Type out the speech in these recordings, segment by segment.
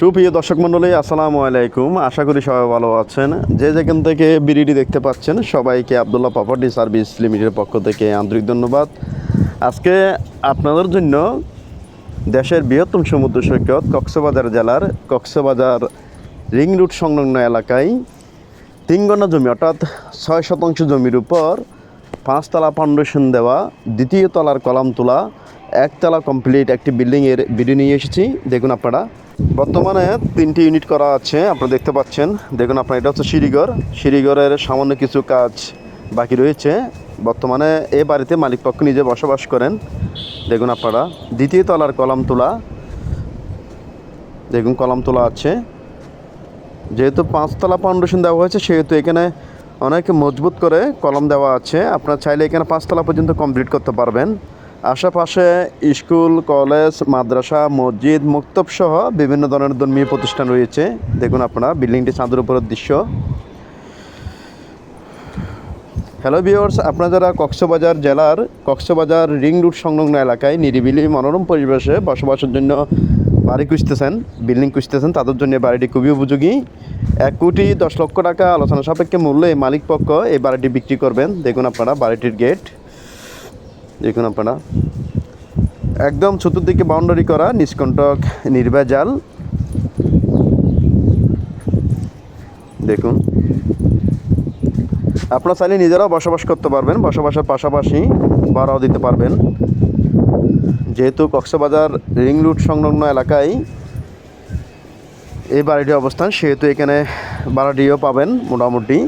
সুপ্রিয় দর্শক মণ্ডলী, আসসালামু আলাইকুম। আশা করি সবাই ভালো আছেন। যে যেখান থেকে বিরিডি দেখতে পাচ্ছেন, সবাইকে আবদুল্লাহ প্রপার্টি সার্ভিস লিমিটেডের পক্ষ থেকে আন্তরিক ধন্যবাদ। আজকে আপনাদের জন্য দেশের বৃহত্তম সমুদ্র সৈকত কক্সবাজার জেলার কক্সবাজার রিং রুট সংলগ্ন এলাকায় তিনগণা জমি, অর্থাৎ ছয় শতাংশ জমির উপর পাঁচতলা ফাউন্ডেশন দেওয়া, দ্বিতীয় তলার কলাম তোলা একতলা কমপ্লিট একটি বিল্ডিংয়ের ভিডিও নিয়ে এসেছি। দেখুন আপনারা বর্তমানে তিনটি ইউনিট করা আছে, আপনারা দেখতে পাচ্ছেন। দেখুন আপনার, এটা হচ্ছে সিঁড়িঘর। সিঁড়িঘরের সামান্য কিছু কাজ বাকি রয়েছে। বর্তমানে এ বাড়িতে মালিক পক্ষ নিজে বসবাস করেন। দেখুন আপনারা, দ্বিতীয় তলার কলাম তোলা। দেখুন, কলাম তোলা আছে। যেহেতু পাঁচতলা ফাউন্ডেশন দেওয়া হয়েছে, সেহেতু এখানে অনেক মজবুত করে কলম দেওয়া আছে। আপনারা চাইলে এখানে পাঁচতলা পর্যন্ত কমপ্লিট করতে পারবেন। আশেপাশে স্কুল, কলেজ, মাদ্রাসা, মসজিদ মুক্তব সহ বিভিন্ন ধরনের ধর্মীয় প্রতিষ্ঠান রয়েছে। দেখুন আপনারা, বিল্ডিংটি চাঁদের উপরের দৃশ্য। হ্যালো ভিওর্স আপনারা যারা কক্সবাজার জেলার, কক্সবাজার রিং রুট সংলগ্ন এলাকায় নিরিবিলি মনোরম পরিবেশে বসবাসের জন্য বাড়ি খুঁজতেছেন, বিল্ডিং খুঁজতেছেন, তাদের জন্য বাড়িটি খুবই উপযোগী। এক কোটি দশ লক্ষ টাকা আলোচনা সাপেক্ষে মূল্যে মালিক পক্ষ এই বাড়িটি বিক্রি করবেন। দেখুন আপনারা, বাড়িটির গেট দেখুন আপনারা। একদম চতুর্দিকে বাউন্ডারি করা নিষ্কণ্টক নির্ভেজাল। দেখুন। আপনারা চাইলে নিজেরাও বসবাস করতে পারবেন, বসবাসের পাশাপাশি ভাড়াও দিতে পারবেন। যেহেতু কক্সবাজার রিং রুট সংলগ্ন এলাকায় এই বাড়িটির অবস্থান, সেহেতু এখানে ভাড়াটিও পাবেন মোটামুটি।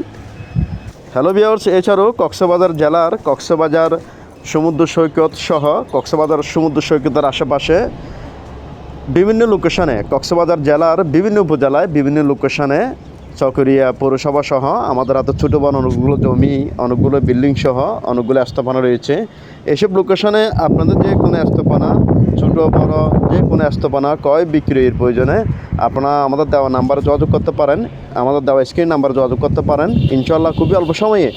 হ্যালো বিয়ার্স এছাড়াও কক্সবাজার জেলার কক্সবাজার সমুদ্র সৈকত সহ কক্সবাজার সমুদ্র সৈকতের আশেপাশে বিভিন্ন লোকেশনে, কক্সবাজার জেলার বিভিন্ন উপজেলায় বিভিন্ন লোকেশনে চকরিয়া পৌরসভা সহ আমাদের হাতে ছোটো বড় অনেকগুলো জমি অনেকগুলো বিল্ডিং সহ অনেকগুলো স্থাপনা রয়েছে। এসব লোকেশনে আপনাদের যে কোনো স্থাপনা ছোট, বড়, যে কোনো স্থাপনা কয় বিক্রয়ের প্রয়োজনে আপনারা আমাদের দেওয়া নাম্বারে যোগাযোগ করতে পারেন, আমাদের দেওয়া স্ক্রিন নাম্বারে যোগাযোগ করতে পারেন। ইনশাল্লাহ খুবই অল্প সময়ে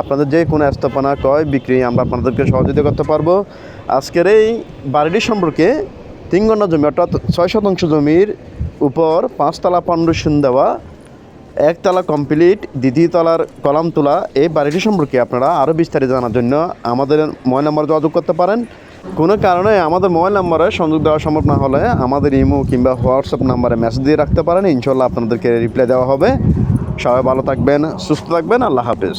আপনাদের যে কোনো স্থাপনা, ক্রয়, বিক্রি আমরা আপনাদেরকে সহযোগিতা করতে পারব। আজকের এই বাড়িটি সম্পর্কে তিন ঘণ্টা জমি, অর্থাৎ ছয় শতাংশ জমির উপর পাঁচতলা ফাউন্ডেশন দেওয়া, একতলা কমপ্লিট দ্বিতীয় তলার কলাম তোলা, এই বাড়িটি সম্পর্কে আপনারা আরও বিস্তারিত জানার জন্য আমাদের মোবাইল নাম্বার যোগাযোগ করতে পারেন। কোনো কারণে আমাদের মোবাইল নাম্বারে সংযোগ দেওয়া সম্ভব না হলে আমাদের ইমো কিংবা হোয়াটসঅ্যাপ নাম্বারে মেসেজ দিয়ে রাখতে পারেন। ইনশাল্লাহ আপনাদেরকে রিপ্লাই দেওয়া হবে। সবাই ভালো থাকবেন, সুস্থ থাকবেন। আল্লাহ হাফেজ।